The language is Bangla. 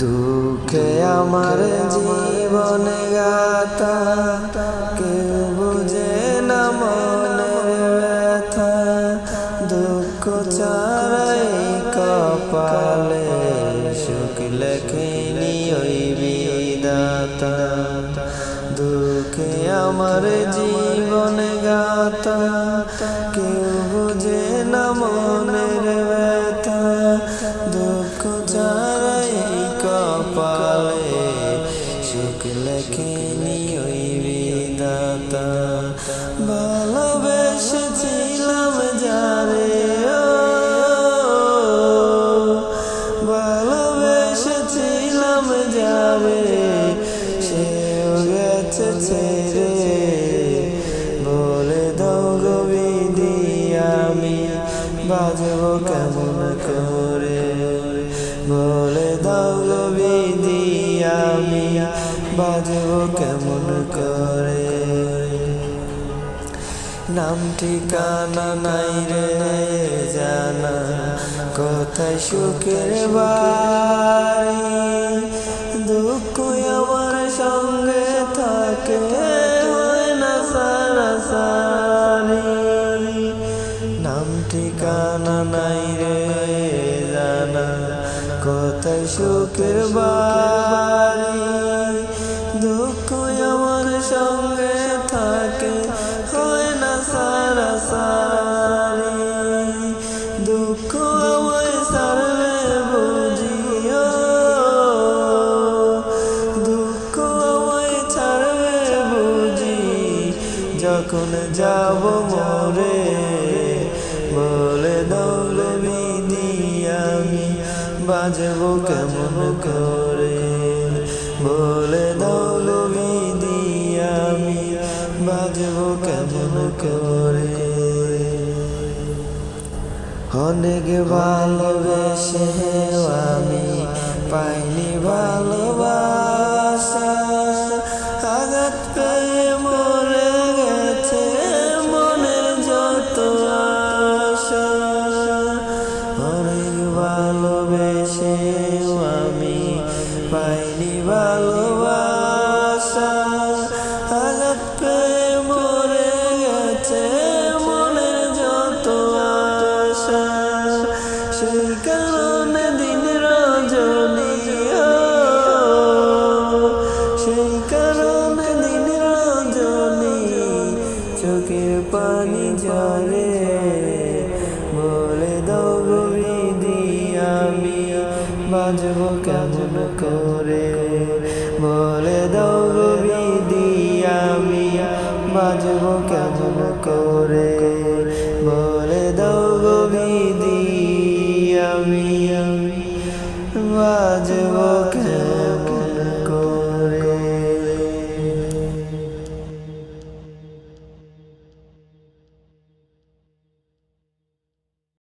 দুঃখে আমার জীবনে গাতা কেউ বুঝে না মনের ব্যথা। দুঃখ ছাড়াই কপালে সুখ লেখেনি ওই বিদাতা। দুঃখে আমার জীবনে গাতা কেউ বুঝে না মনের লেখেনি ওই বিদাতা। ভালোবেসেছিলাম যারে ভালোবেসেছিলাম যারে, সেও গেছে ছেড়ে। বলে দাও গো আমি বাজবো কেমন? বাজবো কেমন করে? নাম ঠিকানা নাই রে, জানা। কোথায় সুখের বাড়ি? দুঃখ আমার সঙ্গে থাকে না সারি। নাম ঠিকানা নাই রে, জানা। কোথায় সুখের বাড়ি? যখন যাব মরে, বলে দৌল বিধি আমি বাজবো কেমন করে? বলে দৌল বিধি আমি বাজবো কেমন করে? অনেক ভালোবেসে আমি পাইনি ভালোবাসা। চলে বলে দাও বিধি আমি বাজব কেমন করে? বলে দাও বিধি বাজব কেমন করে? বলে দাও বিধি আমি বাজব